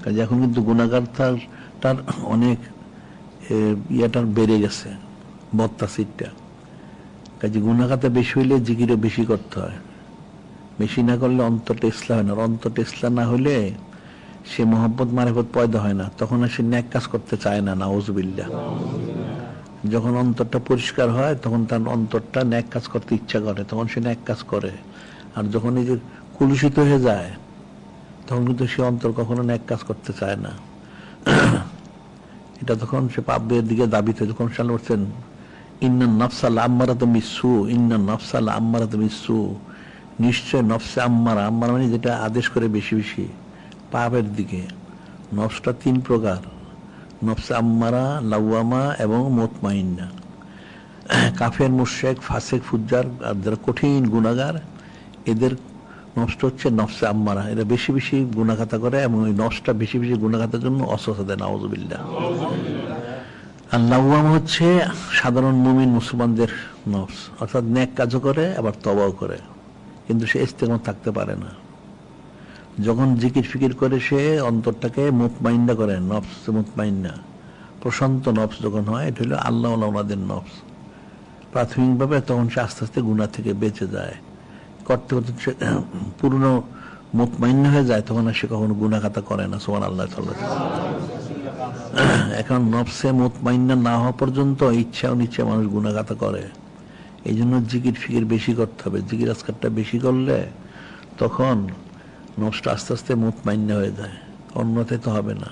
কাজে এখন কিন্তু গুণাগারটার তার অনেক ইয়েটার বেড়ে গেছে, বত্তা সিটটা। কাজে গুণাগাতা বেশি হইলে জিকিরও বেশি করতে হয়। বেশি না করলে অন্তর টেসলা হয় না। আর অন্তর টেসলা না হলে সে মোহাম্মত মারেফত পয়দা হয় না। তখন আর সে ন্যাক কাজ করতে চায় না নাউজবিল্লা যখন অন্তরটা পরিষ্কার হয়, তখন তার অন্তরটা ন্যাক কাজ করতে ইচ্ছা করে। তখন সে ন্যাক কাজ করে। আর যখন এই যে কুলুষিত হয়ে যায় তখন কিন্তু সে অন্তর কখনো ন্যাক কাজ করতে চায় না। এটা তখন সে পাপের দিকে দাবিতে যখন সাল করছেন ইন্না নফসাল আম্মারা তো মিসু ইন্না নফসাল আম্মারা তো মিসু নিশ্চয় নফসে আম্মারা আম্মারা মানে যেটা আদেশ করে বেশি বেশি, পাপের দিকে। নফসটা তিন প্রকার, নফসে আম্মারা লাউয়ামা এবং মোতমাইন্না। কাফের মুশেক ফাসেক, ফুজ্জার, আর যারা কঠিন গুণাগার এদের নষ্ট হচ্ছে নফসে আম্মারা। এরা বেশি বেশি গুণাঘাতা করে এবং ওই নফসটা বেশি বেশি গুণাঘাতার জন্য অস্বস্থ দেয় নাওজবিল্লা আর লাউয়াম হচ্ছে সাধারণ মুমিন মুসলমানদের নফস। অর্থাৎ ন্যাক কাজও করে, আবার তবাও করে। কিন্তু সে ইস্তেমত থাকতে পারে না। যখন জিকির ফিকির করে, সে অন্তরটাকে মুতমাইন্না করে, নফস মুতমাইন্না। প্রশান্ত নফস যখন হয়, এটা হলো আল্লাহ ওনাদের নফস। প্রাথমিকভাবে তখন সে আস্তে আস্তে গুণা থেকে বেঁচে যায়। করতে করতে সে পুরনো মুতমাইন্য হয়ে যায়, তখন আর সে কখনো গুণাখাতা করে না সোমান আল্লাহ এখন নফসে মুতমাইন্না না হওয়া পর্যন্ত ইচ্ছা অনিচ্ছা মানুষ গুণাগাতা করে। এই জন্য জিকির ফিকির বেশি করতে হবে। জিকির আজকারটা বেশি করলে তখন নফসটা আস্তে আস্তে মুতমাইন্য হয়ে যায়। অন্যতে তো হবে না।